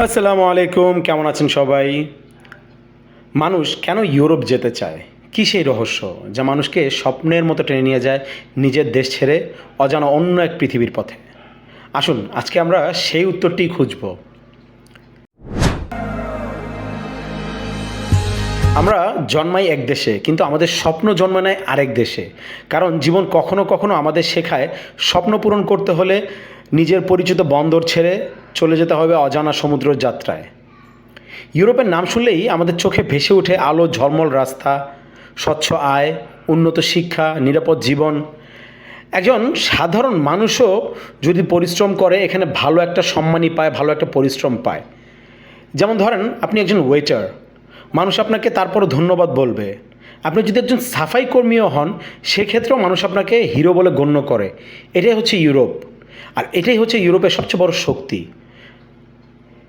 আসসালামু আলাইকুম, কেমন আছেন সবাই? মানুষ কেন ইউরোপ যেতে চায়? কী সেই রহস্য যা মানুষকে স্বপ্নের মতো টেনে নিয়ে যায় নিজের দেশ ছেড়ে অজানা অন্য এক পৃথিবীর পথে? আসুন, আজকে আমরা সেই উত্তরটি খুঁজব। আমরা জন্মাই এক দেশে, কিন্তু আমাদের স্বপ্ন জন্ম নেয় আরেক দেশে। কারণ জীবন কখনো কখনো আমাদের শেখায় স্বপ্ন পূরণ করতে হলে নিজের পরিচিত বন্দর ছেড়ে চলে যেতে হবে অজানা সমুদ্র যাত্রায়। ইউরোপের নাম শুনলেই আমাদের চোখে ভেসে ওঠে আলো, ঝলমল রাস্তা, স্বচ্ছ আয়, উন্নত শিক্ষা, নিরাপদ জীবন। একজন সাধারণ মানুষও যদি পরিশ্রম করে, এখানে ভালো একটা সম্মানই পায়, ভালো একটা পরিশ্রম পায়। যেমন ধরেন, আপনি একজন ওয়েটার মানুষ আপনাকে তারপরও ধন্যবাদ বলবে। আপনি যদি একজন সাফাই কর্মীও হন, সেক্ষেত্রেও মানুষ আপনাকে হিরো বলে গণ্য করে। এটাই হচ্ছে ইউরোপ। আর এটাই হচ্ছে ইউরোপের সবচেয়ে বড় শক্তি।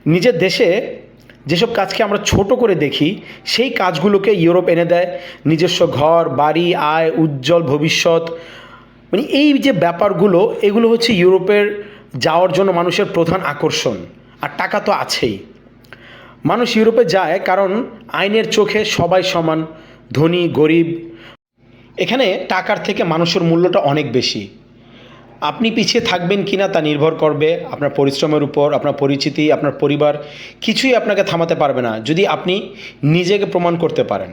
নিজের দেশে যেসব কাজকে আমরা ছোট করে দেখি, সেই কাজগুলোকে ইউরোপ এনে দেয়। নিজস্ব ঘর, বাড়ি, আয়, উজ্জ্বল ভবিষ্যৎ। মানে এই যে ব্যাপারগুলো, এগুলো হচ্ছে ইউরোপের যাওয়ার জন্য মানুষের প্রধান আকর্ষণ। আর টাকা তো আছেই। মানুষ ইউরোপে যায় কারণ আইনের চোখে সবাই সমান, ধনী, গরিব। এখানে টাকার থেকে মানুষের মূল্যটা অনেক বেশি। আপনি পিছিয়ে থাকবেন কি না তা নির্ভর করবে আপনার পরিশ্রমের উপর, আপনার পরিচিতি, আপনার পরিবার, কিছুই আপনাকে থামাতে পারবে না যদি আপনি নিজেকে প্রমাণ করতে পারেন।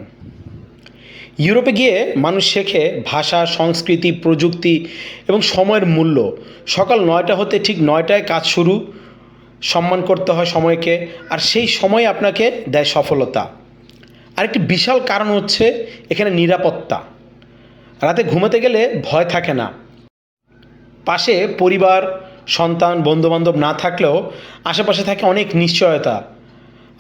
ইউরোপে গিয়ে মানুষ শেখে ভাষা, সংস্কৃতি, প্রযুক্তি এবং সময়ের মূল্য। সকাল নয়টা হতে ঠিক নয়টায় কাজ শুরু, সম্মান করতে হয় সময়কে, আর সেই সময় আপনাকে দেয় সফলতা। আরেকটি বিশাল কারণ হচ্ছে এখানে নিরাপত্তা। রাতে ঘুমাতে গেলে ভয় থাকে না। পাশে পরিবার, সন্তান, বন্ধুবান্ধব না থাকলেও আশেপাশে থাকে অনেক নিশ্চয়তা।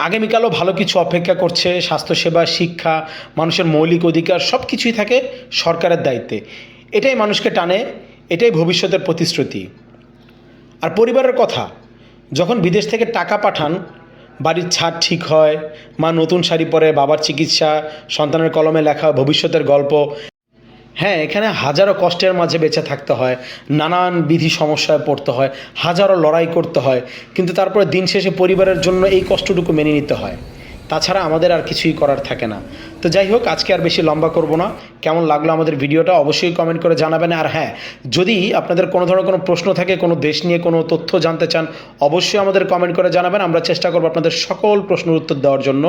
আগামীকালও ভালো কিছু অপেক্ষা করছে, স্বাস্থ্যসেবা, শিক্ষা, মানুষের মৌলিক অধিকার সব কিছুই থাকে সরকারের দায়িত্বে। এটাই মানুষকে টানে, এটাই ভবিষ্যতের প্রতিশ্রুতি। আর পরিবারের কথা, যখন বিদেশ থেকে টাকা পাঠান, বাড়ির ছাদ ঠিক হয়, মা নতুন শাড়ি পরে, বাবার চিকিৎসা, সন্তানের কলমে লেখা ভবিষ্যতের গল্প হ্যাঁ এখানে হাজারো কষ্টের মাঝে বেঁচে থাকতে হয়, নানান বিধি সমস্যায় পড়তে হয়, হাজারো লড়াই করতে হয়, কিন্তু তারপরে দিন শেষে পরিবারের জন্য এই কষ্টটুকু মেনে নিতে হয়। তাছাড়া আমাদের আর কিছুই করার থাকে না। তো যাই হোক, আজকে আর বেশি লম্বা করব না। কেমন লাগল আমাদের ভিডিওটা অবশ্যই কমেন্ট করে জানাবেন। আর হ্যাঁ যদি আপনাদের কোনো ধরনের কোনো প্রশ্ন থাকে, কোনো দেশ নিয়ে কোনো তথ্য জানতে চান, অবশ্যই আমাদের কমেন্ট করে জানাবেন। আমরা চেষ্টা করব আপনাদের সকল প্রশ্নের উত্তর দেওয়ার জন্য।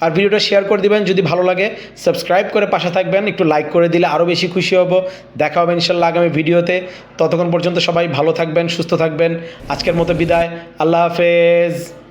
আর ভিডিওটা শেয়ার করে দিবেন। যদি ভালো লাগে সাবস্ক্রাইব করে পাশে থাকবেন। একটু লাইক করে দিলে আরও বেশি খুশি হব। দেখা হবে ইনশাল্লাহ আগামী ভিডিওতে। ততক্ষণ পর্যন্ত সবাই ভালো থাকবেন, সুস্থ থাকবেন। আজকের মতো বিদায়। আল্লাহ হাফেজ।